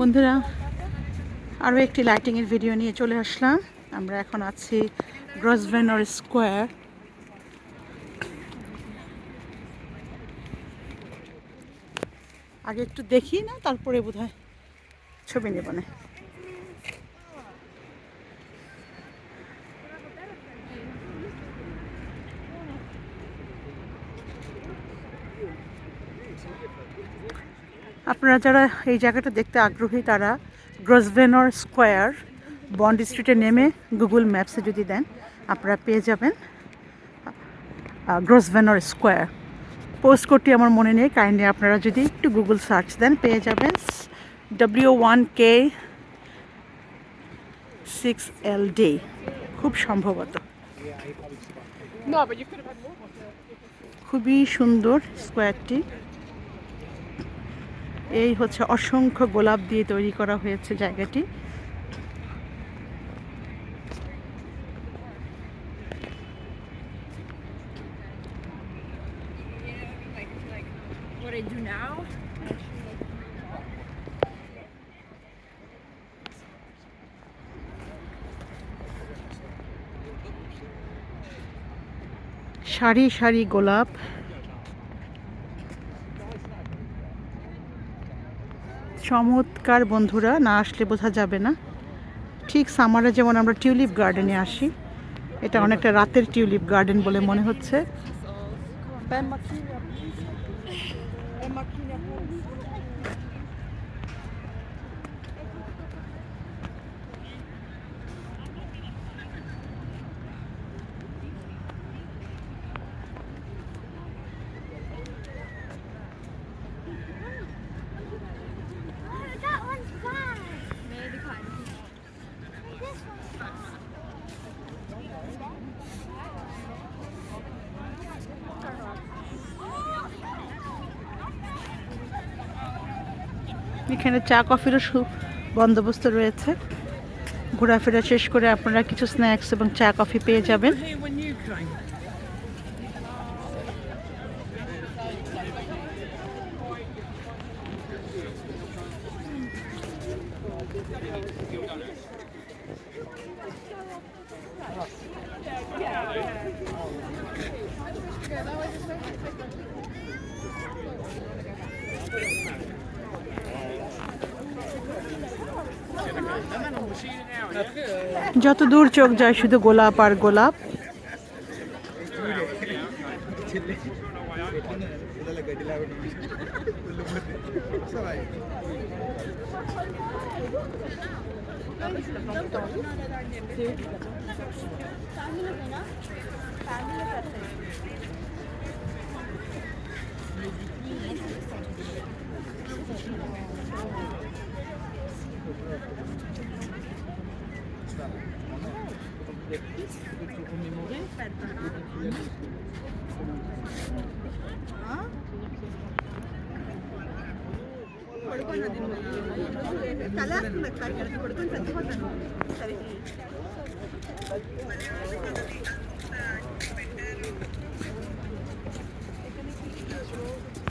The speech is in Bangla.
বন্ধুরা, আরও একটি লাইটিংয়ের ভিডিও নিয়ে চলে আসলাম। আমরা এখন আছি গ্রসভেনর স্কোয়ার আগে একটু দেখি না, তারপরে বোধ ছবি নেব না। আপনারা যারা এই জায়গাটা দেখতে আগ্রহী তারা গ্রসভেনর স্কোয়ার বন্ড স্ট্রিটে নেমে গুগল ম্যাপসে যদি দেন আপনারা পেয়ে যাবেন গ্রসভেনর স্কোয়ার। পোস্ট কোডটি আমার মনে নেই কাইন্ডলি আপনারা যদি একটু গুগল সার্চ দেন পেয়ে যাবেন W one K six L D খুব সম্ভবত. খুবই সুন্দর স্কোয়ারটি। এই হচ্ছে অসংখ্য গোলাপ দিয়ে তৈরি করা হয়েছে জায়গাটি? সারি সারি গোলাপ চমৎকার বন্ধুরা, না আসলে বোঝা যাবে না। ঠিক সামারে যেমন আমরা টিউলিপ গার্ডেনে আসি, এটা অনেকটা রাতের টিউলিপ গার্ডেন বলে মনে হচ্ছে। এখানে চা, কফিরও সু বন্দোবস্ত রয়েছে ঘোরাফেরা শেষ করে আপনারা কিছু স্ন্যাক্স এবং চা, কফি পেয়ে যাবেন Here when you came. যত দূর চোখ যায় শুধু গোলাপ আর গোলাপ। pour commémorer. పడుకోండి తల పడుకొని చచ్చిపోతాను సరే